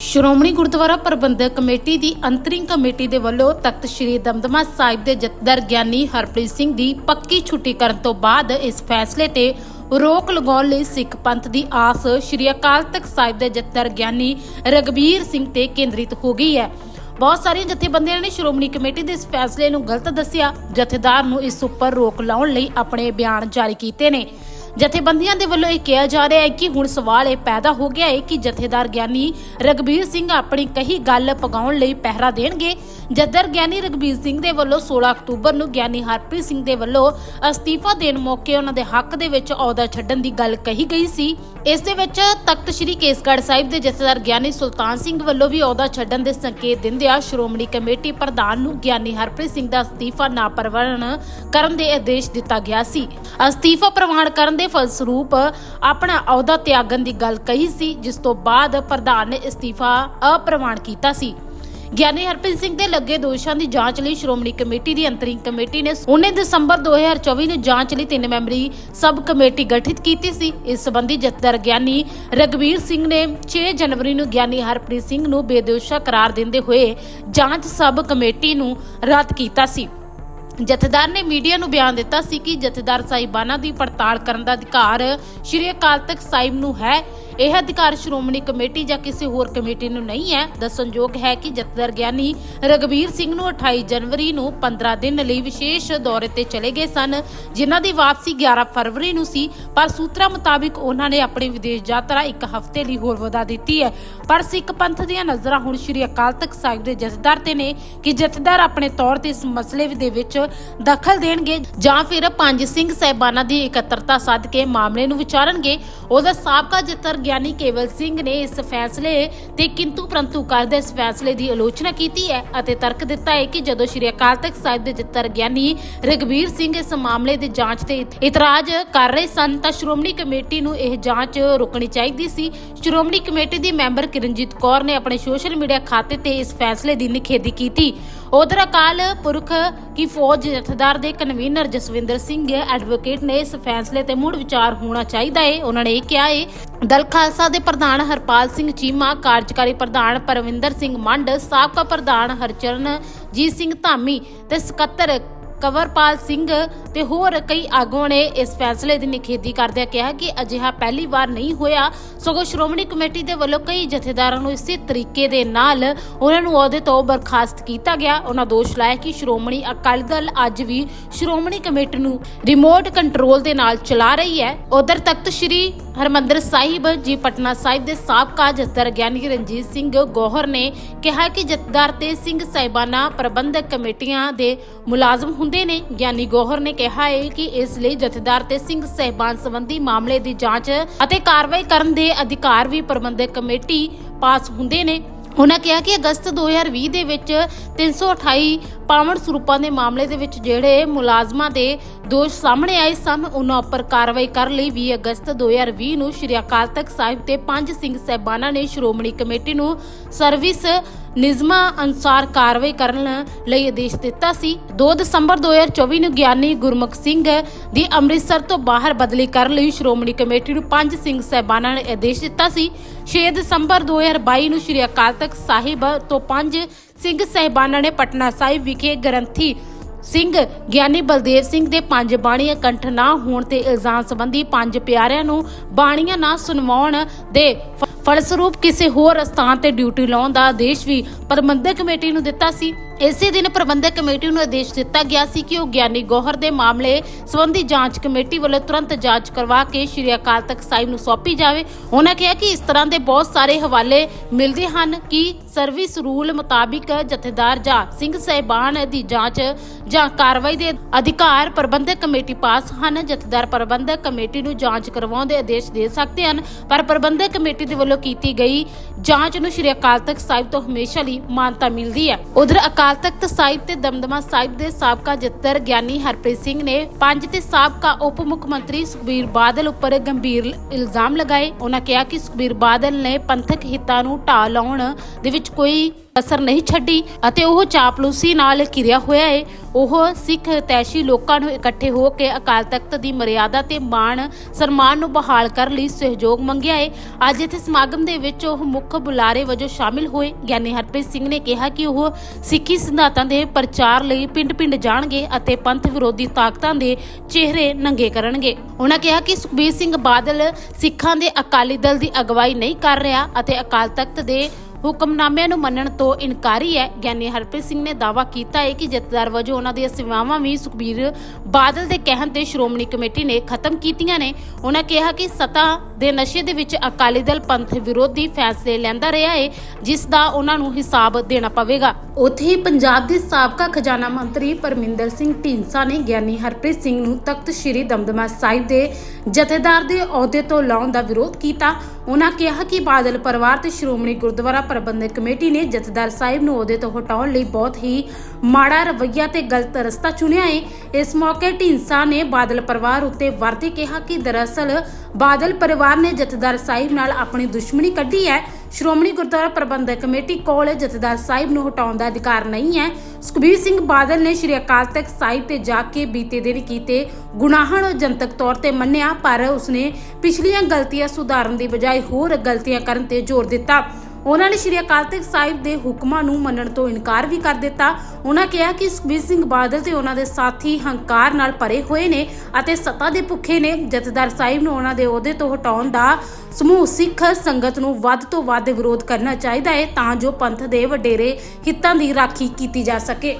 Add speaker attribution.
Speaker 1: Shiromani Gurdwara Parbandhak committee ਦੀ ਅੰਤਰਿੰਗ committee ਦੇ ਵੱਲੋਂ ਤਖਤ ਸ੍ਰੀ ਦਮਦਮਾ ਸਾਹਿਬ ਦੇ ਜਥੇਦਾਰ ਗਿਆਨੀ ਹਰਪ੍ਰੀਤ ਸਿੰਘ ਦੀ ਪੱਕੀ ਛੁੱਟੀ ਕਰਨ ਤੋਂ ਬਾਅਦ ਇਸ ਫੈਸਲੇ ਤੇ ਰੋਕ ਲਗਾਉਣ ਲਈ ਸਿੱਖ ਪੰਥ ਦੀ ਆਸ ਸ੍ਰੀ ਅਕਾਲ ਤਖਤ ਸਾਹਿਬ ਦੇ ਜਥੇਦਾਰ ਗਿਆਨੀ ਰਗਬੀਰ ਸਿੰਘ ਤੇ ਕੇਂਦਰਿਤ ਹੋ ਗਈ ਹੈ। ਬਹੁਤ ਸਾਰੀਆਂ ਜਥੇਬੰਦੀਆਂ ਨੇ ਸ਼੍ਰੋਮਣੀ ਕਮੇਟੀ ਦੇ ਇਸ ਫੈਸਲੇ ਨੂੰ ਗਲਤ ਦੱਸਿਆ। ਜਥੇਦਾਰ ਨੂੰ ਇਸ ਉੱਪਰ ਰੋਕ ਲਾਉਣ ਲਈ ਆਪਣੇ ਬਿਆਨ ਜਾਰੀ ਕੀਤੇ ਨੇ। ਜਥੇਬੰਦੀਆਂ ਦੇ ਵੱਲੋਂ ਇਹ ਕਿਹਾ ਜਾ ਰਿਹਾ ਹੈ ਕਿ ਹੁਣ ਸਵਾਲ ਇਹ ਪੈਦਾ ਹੋ ਗਿਆ ਹੈ ਕਿ ਜਥੇਦਾਰ ਗਿਆਨੀ ਰਗਬੀਰ ਸਿੰਘ ਆਪਣੀ ਕਹੀ ਗੱਲ ਪਗਾਉਣ ਲਈ ਪਹਿਰਾ ਦੇਣਗੇ। ਜਥੇਦਾਰ ਗਿਆਨੀ ਰਗਬੀਰ ਸਿੰਘ ਦੇ ਵੱਲੋਂ 16 ਅਕਤੂਬਰ ਨੂੰ ਗਿਆਨੀ ਹਰਪ੍ਰੀਤ ਸਿੰਘ ਦੇ ਵੱਲੋਂ ਅਸਤੀਫਾ ਦੇਣ ਮੌਕੇ ਉਹਨਾਂ ਦੇ ਹੱਕ ਦੇ ਵਿੱਚ ਅਹੁਦਾ ਛੱਡਣ ਦੀ ਗੱਲ ਕਹੀ ਗਈ ਸੀ। ਇਸ ਦੇ ਵਿੱਚ ਤਖਤ ਸ੍ਰੀ ਕੇਸਗੜ੍ਹ ਸਾਹਿਬ ਦੇ ਜਥੇਦਾਰ ਗਿਆਨੀ ਸੁਲਤਾਨ ਸਿੰਘ ਵੱਲੋਂ ਵੀ ਅਹੁਦਾ ਛੱਡਣ ਦੇ ਸੰਕੇਤ ਦਿੰਦਿਆਂ ਸ਼੍ਰੋਮਣੀ ਕਮੇਟੀ ਪ੍ਰਧਾਨ ਨੂੰ ਗਿਆਨੀ ਹਰਪ੍ਰੀਤ ਸਿੰਘ ਦਾ ਅਸਤੀਫਾ ਨਾ ਪ੍ਰਵਾਨ ਕਰਨ ਦੇ ਆਦੇਸ਼ ਦਿੱਤਾ ਗਿਆ ਸੀ। ਅਸਤੀਫਾ ਪ੍ਰਵਾਨ ਕਰਨ ਦੇ ਫਲਸਰੂਪ ਆਪਣਾ ਅਹੁਦਾ ਤਿਆਗਣ ਦੀ ਗੱਲ ਕਹੀ ਸੀ, ਜਿਸ ਤੋਂ ਬਾਅਦ ਪ੍ਰਧਾਨ ਨੇ ਅਸਤੀਫਾ ਅਪ੍ਰਵਾਨ ਕੀਤਾ ਸੀ। ਗਿਆਨੀ ਹਰਪ੍ਰੀਤ ਸਿੰਘ ਦੇ ਲੱਗੇ ਦੋਸ਼ਾਂ ਦੀ ਜਾਂਚ ਲਈ ਸ਼੍ਰੋਮਣੀ ਕਮੇਟੀ ਦੀ ਅੰਤਰਿੰਗ ਕਮੇਟੀ ਨੇ 19 ਦਸੰਬਰ 2024 ਨੂੰ ਜਾਂਚ ਲਈ ਤਿੰਨ ਮੈਂਬਰੀ ਸਬ ਕਮੇਟੀ ਗਠਿਤ ਕੀਤੀ ਸੀ। ਇਸ ਸੰਬੰਧੀ ਜਥੇਦਾਰ ਗਿਆਨੀ ਰਗਵੀਰ ਸਿੰਘ ਨੇ 6 ਜਨਵਰੀ ਨੂੰ ਗਿਆਨੀ ਹਰਪ੍ਰੀਤ ਸਿੰਘ ਨੂੰ ਬੇਦੋਸ਼ਾ ਕਰਾਰ ਦਿੰਦੇ ਹੋਏ ਜਾਂਚ ਸਬ ਕਮੇਟੀ ਨੂੰ ਰੱਦ ਕੀਤਾ ਸੀ। ਜਥੇਦਾਰ ਨੇ ਮੀਡੀਆ ਨੂੰ ਬਿਆਨ ਦਿੱਤਾ ਸੀ ਕਿ ਜਥੇਦਾਰ ਸਾਹਿਬਾਨਾਂ ਦੀ ਪੜਤਾਲ ਕਰਨ ਦਾ ਅਧਿਕਾਰ ਸ਼੍ਰੀ ਅਕਾਲ ਤਖਤ ਸਾਹਿਬ ਨੂੰ ਹੈ। ਇਹ ਅਧਿਕਾਰ ਸ਼੍ਰੋਮਣੀ ਕਮੇਟੀ ਜਾਂ ਕਿਸੇ ਹੋਰ ਕਮੇਟੀ ਨੂੰ ਨਹੀਂ ਹੈ। ਦੱਸਣਯੋਗ ਹੈ ਕਿ ਜਥੇਦਾਰ ਗਿਆਨੀ ਰਗਵੀਰ ਸਿੰਘ ਨੂੰ 28 ਜਨਵਰੀ ਨੂੰ 15 ਦਿਨ ਲਈ ਵਿਸ਼ੇਸ਼ ਦੌਰੇ ਤੇ ਚਲੇ ਗਏ ਸਨ, ਜਿਨ੍ਹਾਂ ਦੀ ਵਾਪਸੀ 11 ਫਰਵਰੀ ਨੂੰ ਸੀ। ਪਰ ਸੂਤਰਾਂ ਮੁਤਾਬਿਕ ਉਹਨਾਂ ਨੇ ਆਪਣੀ ਵਿਦੇਸ਼ ਯਾਤਰਾ ਇੱਕ ਹਫ਼ਤੇ ਲਈ ਹੋਰ ਵਧਾ ਦਿੱਤੀ ਹੈ। ਪਰ ਸਿੱਖ ਪੰਥ ਦੀਆਂ ਨਜ਼ਰਾਂ ਹੁਣ ਸ਼੍ਰੀ ਅਕਾਲ ਤਖਤ ਸਾਹਿਬ ਦੇ ਜਥੇਦਾਰ ਤੇ ਨੇ ਕਿ ਜਥੇਦਾਰ ਆਪਣੇ ਤੌਰ ਤੇ ਇਸ ਮਸਲੇ ਦੇ ਵਿੱਚ ਦਖਲ ਦੇਣਗੇ ਜਾਂ ਫਿਰ ਪੰਜ ਸਿੰਘ ਸਹਿਬਾਨਾਂ ਦੀ ਇਕੱਤਰਤਾ ਸੱਦ ਕੇ ਮਾਮਲੇ ਨੂੰ ਵਿਚਾਰਨਗੇ। ਉਹਦਾ ਸਾਬਕਾ ਜਥੇਦਾਰ ਗਿਆਨੀ ਕੇਵਲ ਸਿੰਘ ਨੇ ਇਸ ਫੈਸਲੇ ਤੇ ਕਿੰਤੂ ਪ੍ਰੰਤੂ ਕਰਦੇ ਇਸ ਫੈਸਲੇ ਦੀ ਆਲੋਚਨਾ ਕੀਤੀ ਹੈ ਅਤੇ ਤਰਕ ਦਿੱਤਾ ਹੈ ਕਿ ਜਦੋਂ ਸ਼੍ਰੀ ਅਕਾਲ ਤਖਤ ਸਾਹਿਬ ਦੇ ਜਥੇਦਾਰ ਗਿਆਨੀ ਰਗਵੀਰ ਸਿੰਘ ਇਸ ਮਾਮਲੇ ਦੀ ਜਾਂਚ ਤੇ ਇਤਰਾਜ਼ ਕਰ ਰਹੇ ਸਨ ਤਾਂ ਸ਼੍ਰੋਮਣੀ ਕਮੇਟੀ ਨੂੰ ਇਹ ਜਾਂਚ ਰੋਕਣੀ ਚਾਹੀਦੀ ਸੀ। ਸ਼੍ਰੋਮਣੀ ਕਮੇਟੀ ਦੀ ਮੈਂਬਰ ਕਿਰਨਜੀਤ ਕੌਰ ਨੇ ਆਪਣੇ ਸੋਸ਼ਲ ਮੀਡੀਆ ਖਾਤੇ ਤੇ ਇਸ ਫੈਸਲੇ ਦੀ ਨਿਖੇਧੀ ਕੀਤੀ। ਉਧਰ ਅਕਾਲ ਪੁਰਖ ਕੀ ਫੌਜ ਜਥੇਦਾਰ ਦੇ ਕਨਵੀਨਰ ਜਸਵਿੰਦਰ ਸਿੰਘ ਐਡਵੋਕੇਟ ਨੇ ਇਸ ਫੈਸਲੇ ਤੇ ਮੁੜ ਵਿਚਾਰ ਹੋਣਾ ਚਾਹੀਦਾ ਹੈ ਉਹਨਾਂ ਨੇ ਇਹ ਕਿਹਾ ਹੈ ਦਲ ਖਾਲਸਾ ਦੇ ਪ੍ਰਧਾਨ ਹਰਪਾਲ ਸਿੰਘ ਚੀਮਾ, ਕਾਰਜਕਾਰੀ ਪ੍ਰਧਾਨ ਪਰਵਿੰਦਰ ਸਿੰਘ ਮੰਡ, ਸਾਬਕਾ ਪ੍ਰਧਾਨ ਹਰਚਰਨ ਜੀਤ ਸਿੰਘ ਧਾਮੀ ਤੇ ਸਕੱਤਰ ਕਵਰਪਾਲ ਸਿੰਘ ਤੇ ਹੋਰ ਕਈ ਆਗੂਆਂ ਨੇ ਇਸ ਫੈਸਲੇ ਦੀ ਨਿਖੇਧੀ ਕਰਦਿਆਂ ਕਿਹਾ ਕਿ ਅਜਿਹਾ ਪਹਿਲੀ ਵਾਰ ਨਹੀਂ ਹੋਇਆ। ਸਗੋਂ ਸ਼੍ਰੋਮਣੀ ਕਮੇਟੀ ਦੇ ਵੱਲੋਂ ਕਈ ਜਥੇਦਾਰਾਂ ਨੂੰ ਇਸੇ ਤਰੀਕੇ ਦੇ ਨਾਲ ਉਹਨਾਂ ਨੂੰ ਅਹੁਦੇ ਤੋਂ ਬਰਖਾਸਤ ਕੀਤਾ ਗਿਆ। ਉਹਨਾਂ ਦੋਸ਼ ਲਾਇਆ ਕਿ ਸ਼੍ਰੋਮਣੀ ਅਕਾਲੀ ਦਲ ਅੱਜ ਵੀ ਸ਼੍ਰੋਮਣੀ ਕਮੇਟੀ ਨੂੰ ਰਿਮੋਟ ਕੰਟਰੋਲ ਦੇ ਨਾਲ ਚਲਾ ਰਹੀ ਹੈ। ਉਧਰ ਤਖਤ ਸ੍ਰੀ ਹਰਮੰਦਰ ਸਾਹਿਬ ਜੀ ਪਟਨਾ ਸਾਹਿਬ ਦੇ ਸਾਬਕਾ ਜਥੇਦਾਰ ਗਿਆਨੀ ਰਣਜੀਤ ਸਿੰਘ ਗੋਹਰ ਨੇ ਕਿਹਾ ਕਿ ਜਥੇਦਾਰ ਤੇ ਸਿੰਘ ਸਾਹਿਬਾਨਾ ਪ੍ਰਬੰਧਕ ਕਮੇਟੀਆਂ ਦੇ ਮੁਲਾਜ਼ਮ ਹੁੰਦੇ ਨੇ। ਗਿਆਨੀ ਗੋਹਰ ਨੇ ਕਿਹਾ ਹੈ ਕਿ ਇਸ ਲਈ ਜਥੇਦਾਰ ਤੇ ਸਿੰਘ ਸਹਿਬਾਨ ਸੰਬੰਧੀ ਮਾਮਲੇ ਦੀ ਜਾਂਚ ਅਤੇ ਕਾਰਵਾਈ ਕਰਨ ਦੇ ਅਧਿਕਾਰ ਵੀ ਪ੍ਰਬੰਧਕ ਕਮੇਟੀ ਪਾਸ ਹੁੰਦੇ ਨੇ। ਉਹਨਾਂ ਕਿਹਾ ਕਿ ਅਗਸਤ 2020 ਦੇ ਵਿੱਚ 328 ਪਾਵਨ ਸਰੂਪਾਂ ਦੇ ਮਾਮਲੇ ਦੇ ਵਿੱਚ ਜਿਹੜੇ ਮੁਲਾਜ਼ਮਾਂ ਦੇ ਦੋਸ਼ ਸਾਹਮਣੇ ਆਏ ਸਨ, ਉਹਨਾਂ ਉੱਪਰ ਕਾਰਵਾਈ ਕਰਨ ਲਈ 20 ਅਗਸਤ 2020 ਨੂੰ ਸ਼੍ਰੀ ਅਕਾਲ ਤਖਤ ਸਾਹਿਬ ਤੇ ਪੰਜ ਸਿੰਘ ਸਹਿਬਾਨਾਂ ਨੇ ਸ਼੍ਰੋਮਣੀ ਕਮੇਟੀ ਨੂੰ ਸਰਵਿਸ ਨਿਯਮਾਂ ਅਨੁਸਾਰ ਕਾਰਵਾਈ ਕਰਨ ਲਈ ਆਦੇਸ਼ ਦਿੱਤਾ ਸੀ। 2 ਦਸੰਬਰ 2024 ਨੂੰ ਗਿਆਨੀ ਗੁਰਮੁਖ ਸਿੰਘ ਦੀ ਅੰਮ੍ਰਿਤਸਰ ਤੋਂ ਬਾਹਰ ਬਦਲੀ ਕਰਨ ਲਈ ਸ਼੍ਰੋਮਣੀ ਕਮੇਟੀ ਨੂੰ ਪੰਜ ਸਿੰਘ ਸਹਿਬਾਨਾਂ ਨੇ ਆਦੇਸ਼ ਦਿੱਤਾ ਸੀ। 6 ਦਸੰਬਰ 2022 ਨੂੰ ਸ਼੍ਰੀ ਅਕਾਲ ਤਖਤ ਸਾਹਿਬ ਤੋਂ ਪੰਜ ਸਿੰਘ ਸਹਿਬਾਨਾਂ ਨੇ ਪਟਨਾ ਸਾਹਿਬ ਵਿਖੇ ਗ੍ਰੰਥੀ ਸਿੰਘ ਗਿਆਨੀ ਬਲਦੇਵ ਸਿੰਘ ਦੇ ਪੰਜ ਬਾਣੀਆਂ ਕੰਠ ਨਾ ਹੋਣ ਤੇ ਇਲਜ਼ਾਮ ਸੰਬੰਧੀ ਪੰਜ ਪਿਆਰਿਆਂ ਨੂੰ ਬਾਣੀਆਂ ਨਾ ਸੁਣਵਾਉਣ ਦੇ ਫਲਸਰੂਪ ਕਿਸੇ ਹੋਰ ਸਥਾਨ ਤੇ ਡਿਊਟੀ ਲਾਉਣ ਦਾ ਆਦੇਸ਼ ਵੀ ਪ੍ਰਬੰਧਕ ਕਮੇਟੀ ਨੂੰ ਦਿੱਤਾ ਸੀ। ਇਸੇ ਦਿਨ ਪ੍ਰਬੰਧਕ ਕਮੇਟੀ ਨੂੰ ਆਦੇਸ਼ ਦਿੱਤਾ ਗਿਆ ਸੀ ਕਿ ਉਹ ਗਿਆਨੀ ਗੋਹਰ ਦੇ ਮਾਮਲੇ ਸੰਬੰਧੀ ਜਾਂਚ ਕਮੇਟੀ ਵੱਲੋਂ ਤੁਰੰਤ ਜਾਂਚ ਕਰਵਾ ਕੇ ਸ਼੍ਰੀ ਅਕਾਲ ਤਖਤ ਸਾਹਿਬ ਨੂੰ ਸੌਂਪੀ ਜਾਵੇ। ਉਹਨਾਂ ਕਿਹਾ ਕਿ ਇਸ ਤਰ੍ਹਾਂ ਦੇ ਬਹੁਤ ਸਾਰੇ ਹਵਾਲੇ ਮਿਲਦੇ ਹਨ ਕਿ ਸਰਵਿਸ ਰੂਲ ਮੁਤਾਬਿਕ ਜਥੇਦਾਰ ਜਾਂ ਸਿੰਘ ਸਹਿਬਾਨ ਦੀ ਜਾਂਚ ਜਾਂ ਕਾਰਵਾਈ ਦੇ ਅਧਿਕਾਰ ਪ੍ਰਬੰਧਕ ਕਮੇਟੀ ਪਾਸ ਹਨ। ਜਥੇਦਾਰ ਪ੍ਰਬੰਧਕ ਕਮੇਟੀ ਨੂੰ ਜਾਂਚ ਕਰਵਾਉਣ ਦੇ ਆਦੇਸ਼ ਦੇ ਸਕਦੇ ਹਨ, ਪਰ ਪ੍ਰਬੰਧਕ ਕਮੇਟੀ ਦੇ ਵੱਲੋਂ ਕੀਤੀ ਗਈ ਜਾਂਚ ਨੂੰ ਸ਼੍ਰੀ ਅਕਾਲ ਤਖਤ ਸਾਹਿਬ ਤੋਂ ਹਮੇਸ਼ਾ ਲਈ ਮਾਨਤਾ ਮਿਲਦੀ ਹੈ। ਉਧਰ ਅਕਾਲ ਤਖਤ ਸਾਹਿਬ ਤੇ ਦਮਦਮਾ ਸਾਹਿਬ ਦੇ ਸਾਬਕਾ ਜੱਤਰ ਗਿਆਨੀ ਹਰਪ੍ਰੀਤ ਸਿੰਘ ਨੇ ਪੰਜ ਤੇ ਸਾਬਕਾ ਉਪ ਮੁੱਖ ਮੰਤਰੀ ਸੁਖਬੀਰ ਬਾਦਲ ਉੱਪਰ ਗੰਭੀਰ ਇਲਜ਼ਾਮ ਲਗਾਏ। ਉਹਨਾਂ ਕਿਹਾ ਕਿ ਸੁਖਬੀਰ ਬਾਦਲ ਨੇ ਪੰਥਕ ਹਿੱਤਾਂ ਨੂੰ ਢਾਹ ਲਾਉਣ ਦੇ ਵਿੱਚ ਕੋਈ ਅਸਰ ਨਹੀਂ ਛੱਡੀ ਅਤੇ ਉਹ ਚਾਪਲੂਸੀ ਨਾਲ ਘਿਰਿਆ ਹੋਇਆ ਹੈ ਉਹ ਸਿੱਖ ਤੈਸ਼ੀ ਲੋਕਾਂ ਨੂੰ ਇਕੱਠੇ ਹੋ ਕੇ ਅਕਾਲ ਤਖਤ ਦੀ ਮਰਿਆਦਾ ਤੇ ਮਾਣ, ਸਨਮਾਨ ਨੂੰ ਬਹਾਲ ਕਰਨ ਲਈ ਸਹਿਯੋਗ ਮੰਗਿਆ ਹੈ ਅੱਜ ਇੱਥੇ ਸਮਾਗਮ ਦੇ ਵਿੱਚ ਉਹ ਮੁੱਖ ਬੁਲਾਰੇ ਵਜੋਂ ਸ਼ਾਮਿਲ ਹੋਏ। ਗਿਆਨੀ ਹਰਪ੍ਰੀਤ ਸਿੰਘ ਨੇ ਕਿਹਾ ਕਿ ਉਹ ਸਿੱਖੀ ਸਿਧਾਂਤਾਂ ਦੇ ਪ੍ਰਚਾਰ ਲਈ ਪਿੰਡ-ਪਿੰਡ ਜਾਣਗੇ ਅਤੇ ਪੰਥ ਵਿਰੋਧੀ ਤਾਕਤਾਂ ਦੇ ਚਿਹਰੇ ਨੰਗੇ ਕਰਨਗੇ। ਉਹਨਾਂ ਕਿਹਾ ਕਿ ਸੁਖਬੀਰ ਸਿੰਘ ਬਾਦਲ ਸਿੱਖਾਂ ਦੇ ਅਕਾਲੀ ਦਲ ਦੀ ਅਗਵਾਈ ਨਹੀਂ ਕਰ ਰਿਹਾ ਅਤੇ ਅਕਾਲ ਤਖਤ ਦੇ ਹੁਕਮਨਾਮਿਆਂ ਨੂੰ ਮੰਨਣ ਤੋਂ ਇਨਕਾਰੀ ਹੈ। ਗਿਆਨੀ ਹਰਪ੍ਰੀਤ ਸਿੰਘ ਨੇ ਦਾਅਵਾ ਕੀਤਾ ਹੈ ਕਿ ਜਥੇਦਾਰ ਵਜੋਂ ਉਹਨਾਂ ਦੀਆਂ ਸੇਵਾਵਾਂ ਵੀ ਸੁਖਬੀਰ ਬਾਦਲ ਦੇ ਕਹਿਣ ਤੇ ਸ਼੍ਰੋਮਣੀ ਕਮੇਟੀ ਨੇ ਖਤਮ ਕੀਤੀਆਂ ਨੇ। ਉਹਨਾਂ ਕਿਹਾ ਕਿ ਸਤਾ ਦੇ ਨਸ਼ੇ ਦੇ ਵਿੱਚ ਅਕਾਲੀ ਦਲ ਪੰਥ ਵਿਰੋਧੀ ਫੈਸਲੇ ਲੈਂਦਾ ਰਿਹਾ ਹੈ, ਜਿਸ ਦਾ ਉਹਨਾਂ ਨੂੰ ਹਿਸਾਬ ਦੇਣਾ ਪਵੇਗਾ। ਉੱਥੇ ਹੀ ਪੰਜਾਬ ਦੇ ਸਾਬਕਾ ਖਜ਼ਾਨਾ ਮੰਤਰੀ ਪਰਮਿੰਦਰ ਸਿੰਘ ਢੀਂਸਾ ਨੇ ਗਿਆਨੀ ਹਰਪ੍ਰੀਤ ਸਿੰਘ ਨੂੰ ਤਖਤ ਸ੍ਰੀ ਦਮਦਮਾ ਸਾਹਿਬ ਦੇ ਜਥੇਦਾਰ ਦੇ ਅਹੁਦੇ ਤੋਂ ਲਾਉਣ ਦਾ ਵਿਰੋਧ ਕੀਤਾ। ਉਹਨਾਂ ਕਿਹਾ ਕਿ ਬਾਦਲ ਪਰਿਵਾਰ ਤੇ ਸ਼੍ਰੋਮਣੀ ਗੁਰਦੁਆਰਾ ਪ੍ਰਬੰਧਕ ਕਮੇਟੀ ਨੇ ਜਥੇਦਾਰ ਸਾਹਿਬ ਨੂੰ ਅਹੁਦੇ ਤੋਂ ਹਟਾਉਣ ਲਈ ਬਹੁਤ ਹੀ ਮਾੜਾ ਰਵੱਈਆ ਤੇ ਗਲਤ ਰਸਤਾ ਚੁਣਿਆ ਹੈ। ਇਸ ਮੌਕੇ ਢੀਂਸਾ ਨੇ ਬਾਦਲ ਪਰਿਵਾਰ ਉੱਤੇ ਵਰਤੇ ਕਿਹਾ ਕਿ ਦਰਅਸਲ ਬਾਦਲ ਪਰਿਵਾਰ ਨੇ ਜਥੇਦਾਰ ਸਾਹਿਬ ਨਾਲ ਆਪਣੀ ਦੁਸ਼ਮਣੀ ਕੱਢੀ ਹੈ। ਸ਼੍ਰੋਮਣੀ ਗੁਰਦੁਆਰਾ ਪ੍ਰਬੰਧਕ ਕਮੇਟੀ ਕੋਲ ਜਥੇਦਾਰ ਸਾਹਿਬ ਨੂੰ ਹਟਾਉਣ ਦਾ ਅਧਿਕਾਰ ਨਹੀਂ ਹੈ। ਸੁਖਬੀਰ ਸਿੰਘ ਬਾਦਲ ਨੇ ਸ਼੍ਰੀ ਅਕਾਲ ਤਖਤ ਸਾਹਿਬ ਤੇ ਜਾ ਕੇ ਬੀਤੇ ਦਿਨ ਕੀਤੇ ਗੁਨਾਹਾਂ ਨੂੰ ਜਨਤਕ ਤੌਰ ਤੇ ਮੰਨਿਆ, ਪਰ ਉਸਨੇ ਪਿਛਲੀਆਂ ਗਲਤੀਆਂ ਸੁਧਾਰਨ ਦੀ ਬਜਾਏ ਹੋਰ ਗਲਤੀਆਂ ਕਰਨ ਤੇ ਜ਼ੋਰ ਦਿੱਤਾ। ਉਹਨਾਂ ਨੇ ਸ਼੍ਰੀ ਅਕਾਲ ਤਖਤ ਸਾਹਿਬ ਦੇ ਹੁਕਮਾਂ ਨੂੰ ਮੰਨਣ ਤੋਂ ਇਨਕਾਰ ਵੀ ਕਰ ਦਿੱਤਾ। ਉਹਨਾਂ ਕਿਹਾ ਕਿ ਸੁਖਬੀਰ ਸਿੰਘ ਬਾਦਲ ਤੇ ਉਹਨਾਂ ਦੇ ਸਾਥੀ ਹੰਕਾਰ ਨਾਲ ਭਰੇ ਹੋਏ ਨੇ ਅਤੇ ਸੱਤਾ ਦੇ ਭੁੱਖੇ ਨੇ। ਜਥੇਦਾਰ ਸਾਹਿਬ ਨੂੰ ਉਹਨਾਂ ਦੇ ਅਹੁਦੇ ਤੋਂ ਹਟਾਉਣ ਦਾ ਸਮੂਹ ਸਿੱਖ ਸੰਗਤ ਨੂੰ ਵੱਧ ਤੋਂ ਵੱਧ ਵਿਰੋਧ ਕਰਨਾ ਚਾਹੀਦਾ ਹੈ ਤਾਂ ਜੋ ਪੰਥ ਦੇ ਵਡੇਰੇ ਹਿੱਤਾਂ ਦੀ ਰਾਖੀ ਕੀਤੀ ਜਾ ਸਕੇ।